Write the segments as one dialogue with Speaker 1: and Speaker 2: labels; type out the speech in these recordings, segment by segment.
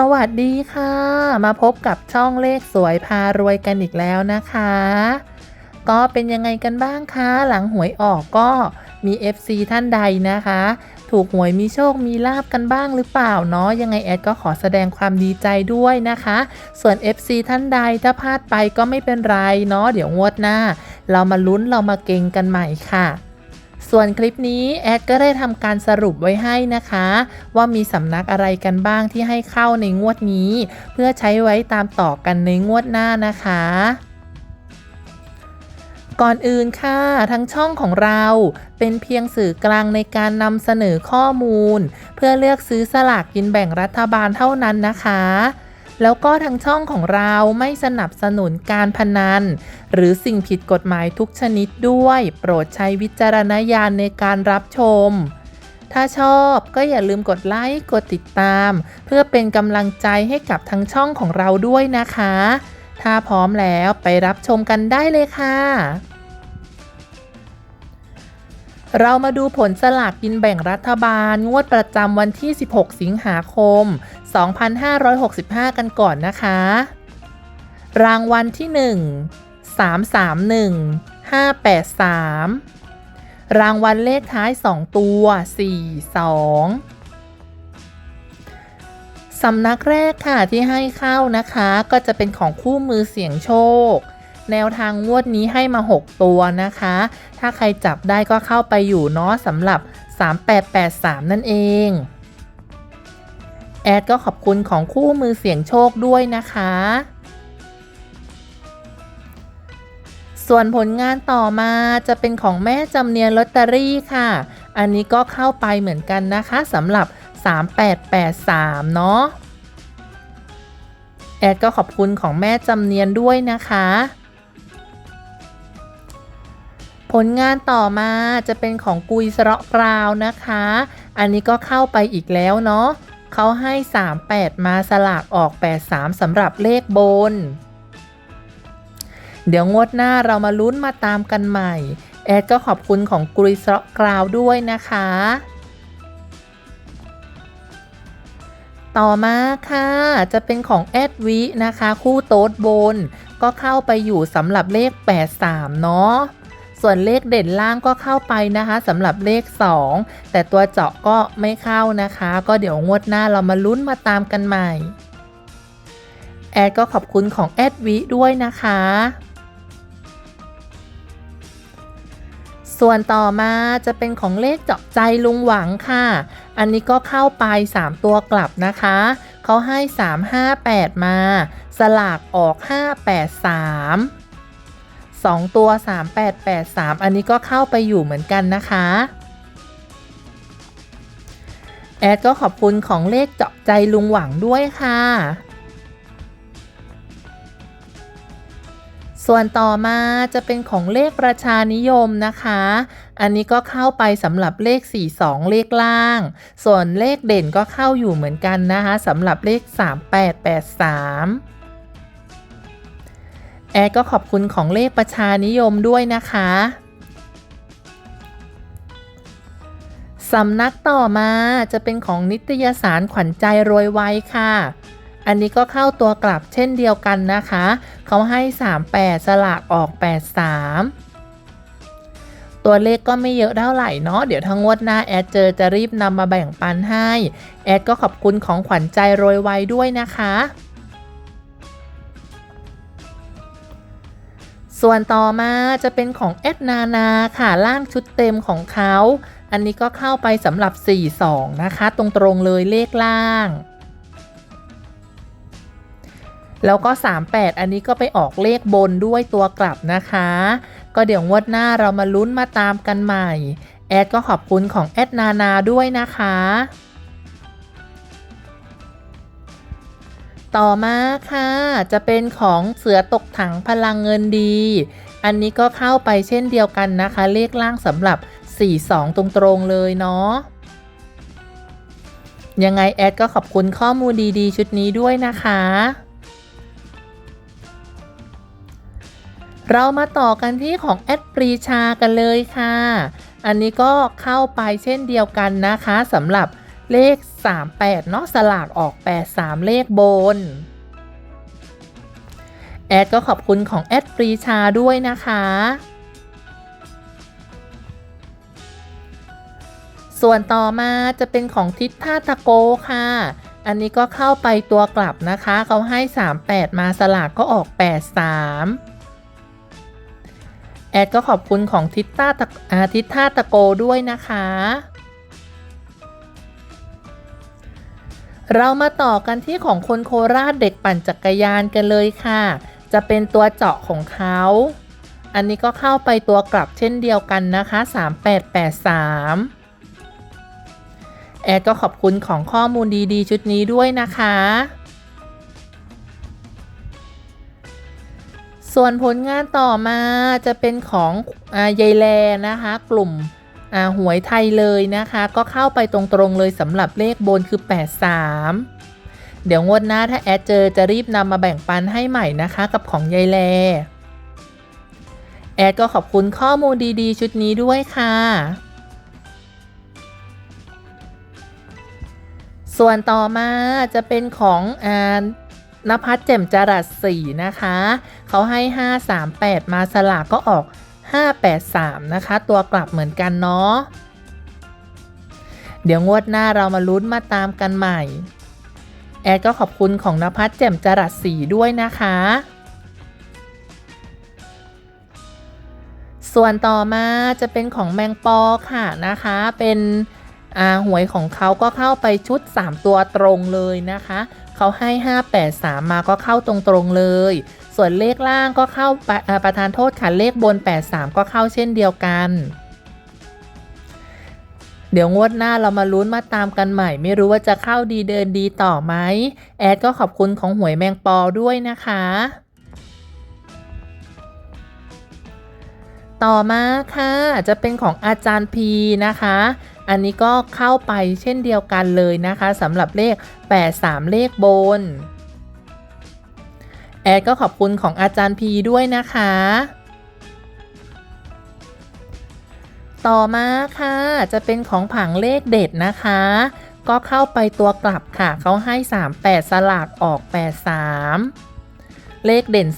Speaker 1: สวัสดีค่ะ มาพบกับช่องเลขสวยพารวยกันอีกแล้วนะคะ ก็เป็นยังไงกันบ้างคะ หลังหวยออกก็มี FC ท่านใดนะคะ ถูกหวยมีโชคมีลาบกันบ้างหรือเปล่าเนาะยังไงแอดก็ขอแสดงความดีใจด้วยนะคะ ส่วน FC ท่านใดถ้าพลาดไปก็ไม่เป็นไรเนาะเดี๋ยวงวดหน้า เรามาลุ้นเรามาเก่งกันใหม่ค่ะ ส่วนคลิปนี้แอดก็ได้ทำการสรุปไว้ให้นะคะ ว่ามีสำนักอะไรกันบ้างที่ให้เข้าในงวดนี้ เพื่อใช้ไว้ตามต่อกันในงวดหน้านะคะก่อนอื่นค่ะทั้งช่องของเราเป็นเพียงสื่อกลางในการนำเสนอข้อมูล เพื่อเลือกซื้อสลากกินแบ่งรัฐบาลเท่านั้นนะคะ แล้วก็ทางช่องของเราไม่สนับสนุนการพนัน หรือสิ่งผิดกฎหมายทุกชนิดด้วย โปรดใช้วิจารณญาณในการรับชม ถ้าชอบก็อย่าลืมกดไลค์ กดติดตาม เพื่อเป็นกำลังใจให้กับทางช่องของเราด้วยนะคะ ถ้าพร้อมแล้วไปรับชมกันได้เลยค่ะ เรามาดูผลสลากกินแบ่งรัฐบาล งวดประจำวันที่ 16 สิงหาคม 2565 กันก่อนนะคะ รางวัลที่ 1 331 583 รางวัลเลขท้าย 2 ตัว 42 สำนักแรกค่ะที่ให้เข้านะคะ ก็จะเป็นของคู่มือเสียงโชค แนวทางงวดนี้ให้มา 6 ตัวนะคะ ถ้าใครจับได้ก็เข้าไปอยู่เนาะสำหรับ 3883 นั่นเองแอดก็ขอบคุณของคู่มือเสียงโชคด้วยนะคะ ส่วนผลงานต่อมาจะเป็นของแม่จำเนียนลอตเตอรี่ค่ะ อันนี้ก็เข้าไปเหมือนกันนะคะสำหรับ 3883 เนาะ แอดก็ขอบคุณของแม่จำเนียนด้วยนะคะ ลงานต่อมาจะเป็นของกุยสระกราวนะคะ อันนี้ก็เข้าไปอีกแล้วเนาะเขาให้ 38 มาสลากออก 83สำหรับเลขบน เดี๋ยวงวดหน้าเรามาลุ้นมาตามกันใหม่ แอดก็ขอบคุณของกุยสระกราวด้วยนะคะ ต่อมาค่ะ จะเป็นของแอดวินะคะ คู่โต๊ดบน ก็เข้าไปอยู่สำหรับเลข 83 เนาะ ส่วนเลขเด่นล่างก็เข้าไปนะคะสำหรับเลข 2 แต่ตัวเจาะก็ไม่เข้านะคะ ก็เดี๋ยวงวดหน้าเรามาลุ้นมาตามกันใหม่ แอดก็ขอบคุณของแอดวิด้วยนะคะ ส่วนต่อมาจะเป็นของเลขเจาะใจลุงหวังค่ะ อันนี้ก็เข้าไป 3 ตัวกลับนะคะเขาให้ 358 มา สลากออก 583 2 ตัว 3883 อันนี้ก็เข้าไปอยู่เหมือนกันนะคะ แอดก็ขอบคุณของเลขเจาะใจลุงหวังด้วยค่ะ ส่วนต่อมาจะเป็นของเลขประชานิยมนะคะ อันนี้ก็เข้าไปสำหรับเลข 42 เลขล่าง ส่วนเลขเด่นก็เข้าอยู่เหมือนกันนะคะสำหรับเลข 3883 แอดก็ขอบคุณของเลขประชานิยมด้วยนะคะสำนักต่อมาจะเป็นของนิตยสารขวัญใจรวยไวค่ะ อันนี้ก็เข้าตัวกลับเช่นเดียวกันนะคะ เขาให้ 38 สลากออก 83 ตัวเลขก็ไม่เยอะเท่าไหร่เนาะ เดี๋ยวทั้งงวดหน้าแอดเจอจะรีบนำมาแบ่งปันให้ แอดก็ขอบคุณของขวัญใจรวยไวด้วยนะคะ ส่วนต่อมาจะเป็นของแอดนานาค่ะล่างชุดเต็มของเขา อันนี้ก็เข้าไปสำหรับ 42 นะคะ ตรงๆเลยเลขล่าง แล้วก็ 38 อันนี้ก็ไปออกเลขบนด้วยตัวกลับนะคะ ก็เดี๋ยวงวดหน้าเรามาลุ้นมาตามกันใหม่ แอดก็ขอบคุณของแอดนานาด้วยนะคะ ต่อมาค่ะ จะเป็นของเสือตกถังพลังเงินดี อันนี้ก็เข้าไปเช่นเดียวกันนะคะ เลขล่างสำหรับ 42 ตรงๆเลยเนาะยังไงแอดก็ขอบคุณข้อมูลดีๆ ชุดนี้ด้วยนะคะ เรามาต่อกันที่ของแอดปรีชากันเลยค่ะ อันนี้ก็เข้าไปเช่นเดียวกันนะคะสำหรับ เลข 38 เนาะสลากออก 83 เลขบน แอดก็ขอบคุณของแอดปรีชาด้วยนะคะ ส่วนต่อมาจะเป็นของทิศท่าตะโกค่ะ อันนี้ก็เข้าไปตัวกลับนะคะ เขาให้ 38 มาสลากก็ออก 83แอดก็ขอบคุณของทิศท่าตะอาทิศท่าตะโกด้วยนะคะ เรามาต่อกันที่ของคนโคราชเด็กปั่นจักรยานกันเลยค่ะ จะเป็นตัวเจาะของเขา อันนี้ก็เข้าไปตัวกลับเช่นเดียวกันนะคะ 3883 แอดก็ขอบคุณของข้อมูลดีๆ ชุดนี้ด้วยนะคะ ส่วนผลงานต่อมาจะเป็นของอยายแลนะคะ กลุ่ม หวยไทยเลยนะคะ ก็เข้าไปตรงๆเลยสำหรับเลขบนคือ 83 เดี๋ยวงวดหน้าถ้าแอดเจอจะรีบนำมาแบ่งปันให้ใหม่นะคะ กับของยายแล แอดก็ขอบคุณข้อมูลดีๆ ชุดนี้ด้วยค่ะส่วนต่อมาจะเป็นของอานภัสแจ่มจรัสสีนะคะ เขาให้ 538 มาสลากก็ออก 583 นะคะ ตัวกลับเหมือนกันเนาะ เดี๋ยวงวดหน้าเรามาลุ้นมาตามกันใหม่ แอดก็ขอบคุณของนภัสแจ่มจรัสสีด้วยนะคะ ส่วนต่อมาจะเป็นของแมงปอค่ะนะคะ เป็นอาหวยของเขาก็เข้าไปชุด 3 ตัวตรงเลยนะคะ เขาให้ 583 มาก็เข้าตรงๆเลย ส่วนเลขล่างก็เข้าปประธานโทษค่ะเลขบน 83 ก็เข้าเช่นเดียวกัน เดี๋ยวงวดหน้าเรามาลุ้นมาตามกันใหม่ ไม่รู้ว่าจะเข้าดีเดินดีต่อไหมแอดก็ขอบคุณของหวยแมงปอด้วยนะคะ ต่อมาค่ะจะเป็นของอาจารย์พีนะคะอันนี้ก็เข้าไปเช่นเดียวกันเลยนะคะสำหรับเลข 83 เลขบน แอดก็ขอบคุณของอาจารย์พีด้วยนะคะ ต่อมาค่ะ จะเป็นของผังเลขเด็ดนะคะ ก็เข้าไปตัวกลับค่ะ เขาให้ 38 สลากออก 83 เลขเด่น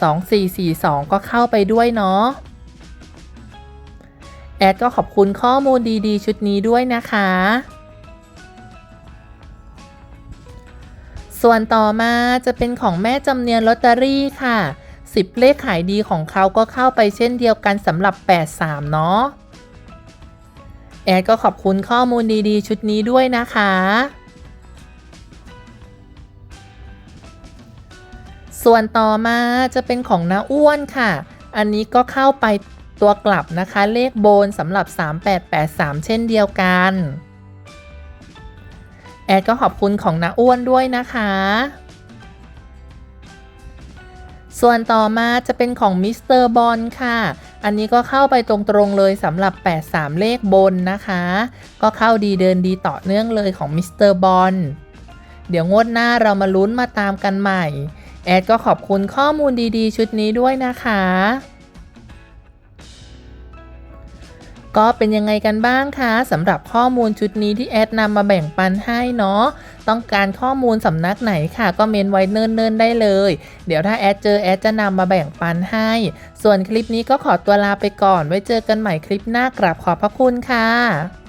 Speaker 1: 2442 ก็เข้าไปด้วยเนาะแอดก็ขอบคุณข้อมูลดีๆ ชุดนี้ด้วยนะคะ ส่วนต่อมาจะเป็นของแม่จำเนียนลอตเตอรี่ค่ะ 10 เลขขายดีของเขาก็เข้าไปเช่นเดียวกันสำหรับ 83 เนาะ แอดก็ขอบคุณข้อมูลดีๆ ชุดนี้ด้วยนะคะ ส่วนต่อมาจะเป็นของน้าอ้วนค่ะ อันนี้ก็เข้าไปตัวกลับนะคะเลขโบนสำหรับ 3883 เช่นเดียวกัน แอดก็ขอบคุณของน้าอ้วนด้วยนะคะ ส่วนต่อมาจะเป็นของมิสเตอร์บอลค่ะ อันนี้ก็เข้าไปตรงๆเลยสำหรับ 83 เลขบนนะคะ ก็เข้าดีเดินดีต่อเนื่องเลยของมิสเตอร์บอลเดี๋ยวงวดหน้าเรามาลุ้นมาตามกันใหม่ แอดก็ขอบคุณข้อมูลดีๆ ชุดนี้ด้วยนะคะ ก็เป็นยังไงกันบ้างคะสำหรับข้อมูลชุดนี้ที่แอดนำมาแบ่งปันให้เนาะต้องการข้อมูลสำนักไหนค่ะ ก็เมนไว้เนิ่นๆได้เลย เดี๋ยวถ้าแอดเจอแอดจะนำมาแบ่งปันให้ ส่วนคลิปนี้ก็ขอตัวลาไปก่อน ไว้เจอกันใหม่คลิปหน้ากราบขอบพระคุณค่ะ